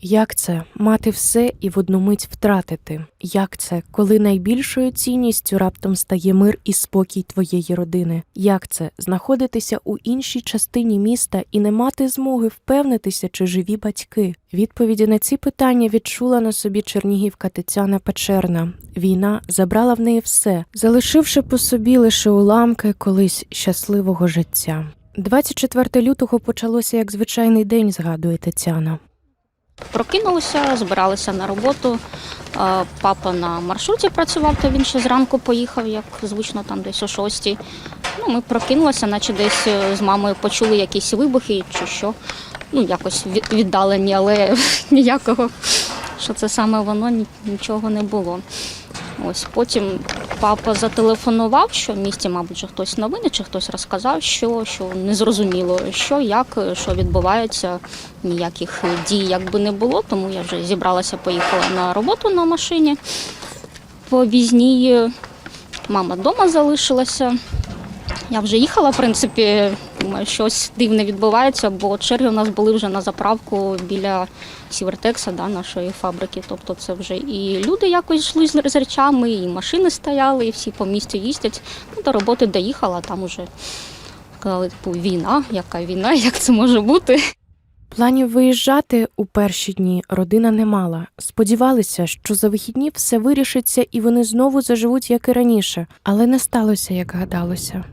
Як це мати все і в одну мить втратити? Як це, коли найбільшою цінністю раптом стає мир і спокій твоєї родини? Як це знаходитися у іншій частині міста і не мати змоги впевнитися, чи живі батьки? Відповіді на ці питання відчула на собі чернігівка Тетяна Печерна. Війна забрала в неї все, залишивши по собі лише уламки колись щасливого життя. 24 лютого почалося як звичайний день, згадує Тетяна. Прокинулися, збиралися на роботу. Е, Папа на маршруті працював, то він ще зранку поїхав, як звично, там десь о шостій. Ну, ми прокинулися, наче десь е, з мамою почули якісь вибухи чи що. Ну, якось віддалені, але ніякого, що це саме воно, нічого не було. Ось потім папа зателефонував, що в місті, мабуть, хтось новини, чи хтось розказав, що, що незрозуміло, що, як, що відбувається, ніяких дій якби не було, тому я вже зібралася, поїхала на роботу на машині. По візній мама вдома залишилася. Я вже їхала, в принципі, щось дивне відбувається, бо черги у нас були вже на заправку біля Сівертекса, да, нашої фабрики. Тобто це вже і люди якось йшли з речами, і машини стояли, і всі по місту їздять. Ну, до роботи доїхала, там уже сказали, типу, війна, яка війна, як це може бути. Планів виїжджати у перші дні родина не мала. Сподівалися, що за вихідні все вирішиться і вони знову заживуть, як і раніше, але не сталося, як гадалося.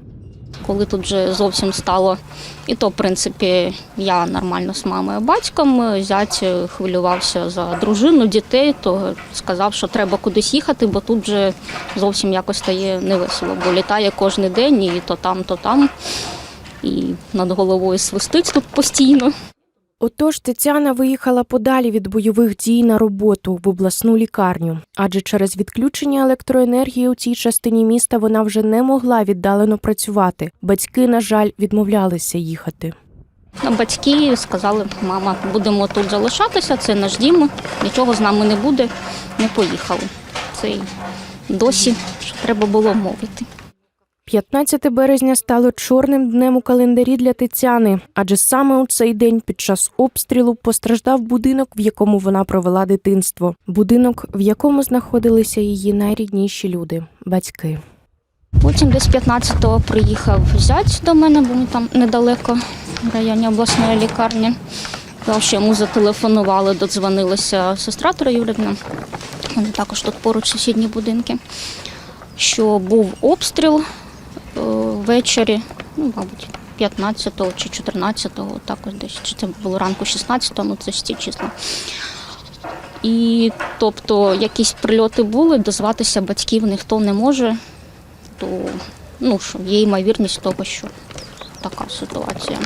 Коли тут вже зовсім стало, і то, в принципі, я нормально з мамою батьком. Зять е, хвилювався за дружину, дітей, то сказав, що треба кудись їхати, бо тут вже зовсім якось стає невесело, бо літає кожен день, і то там, то там, і над головою свистить тут постійно. Отож Тетяна виїхала подалі від бойових дій на роботу в обласну лікарню, адже через відключення електроенергії у цій частині міста вона вже не могла віддалено працювати. Батьки, на жаль, відмовлялися їхати. Батьки сказали, мама, будемо тут залишатися, це наш дім, нічого з нами не буде. Ми поїхали. Це досі що треба було мовити. 15 березня стало чорним днем у календарі для Тетяни, адже саме у цей день під час обстрілу постраждав будинок, в якому вона провела дитинство. Будинок, в якому знаходилися її найрідніші люди батьки. Потім десь 15-го приїхав зять до мене, бо ми там недалеко в районі обласної лікарні. Сказав, що йому зателефонували, додзвонилася сестра Троюрідна. Вони також тут поруч сусідні будинки. Що був обстріл ввечері, ну, мабуть, 15-го чи 14-го, також десь, чи це було ранку 16-го, ну це ж ці числа. І тобто якісь прильоти були, дозватися батьків ніхто не може то ну, що є ймовірність того, що така ситуація.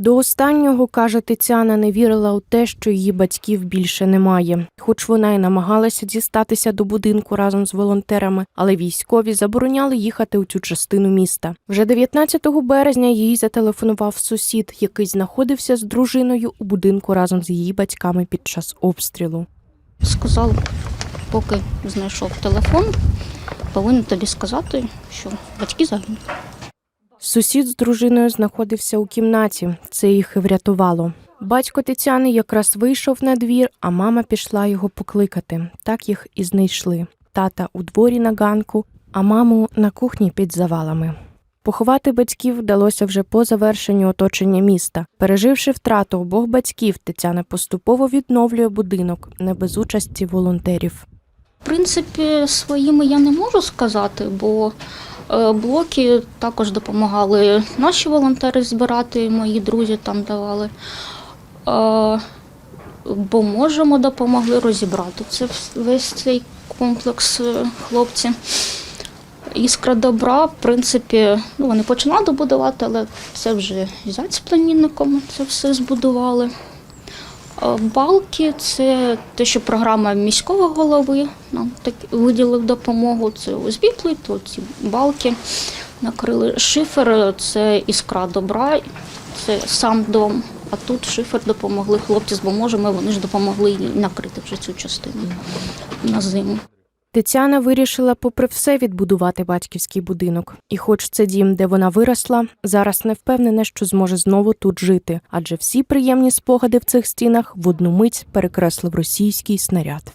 До останнього, каже Тетяна, не вірила у те, що її батьків більше немає. Хоч вона й намагалася дістатися до будинку разом з волонтерами, але військові забороняли їхати у цю частину міста. Вже 19 березня їй зателефонував сусід, який знаходився з дружиною у будинку разом з її батьками під час обстрілу. Сказав, поки знайшов телефон, повинен тобі сказати, що батьки загинули. Сусід з дружиною знаходився у кімнаті. Це їх і врятувало. Батько Тетяни якраз вийшов на двір, а мама пішла його покликати. Так їх і знайшли. Тата у дворі на ганку, а маму на кухні під завалами. Поховати батьків вдалося вже по завершенню оточення міста. Переживши втрату обох батьків, Тетяна поступово відновлює будинок не без участі волонтерів. В принципі, своїми я не можу сказати, бо блоки також допомагали наші волонтери збирати, мої друзі там давали. Е, Бо можемо допомогли розібрати це весь цей комплекс е, хлопці. Іскра добра, в принципі, ну вони починали добудувати, але це вже зять з племінником це все збудували. Е, Балки це те, що програма міського голови нам так виділив допомогу. Це ОСБ то ці балки накрили. Шифер це іскра добра, це сам дом. А тут шифер допомогли хлопці з боможами, вони ж допомогли їй накрити вже цю частину на зиму. Тетяна вирішила, попри все, відбудувати батьківський будинок. І, хоч це дім, де вона виросла, зараз не впевнена, що зможе знову тут жити, адже всі приємні спогади в цих стінах в одну мить перекреслив російський снаряд.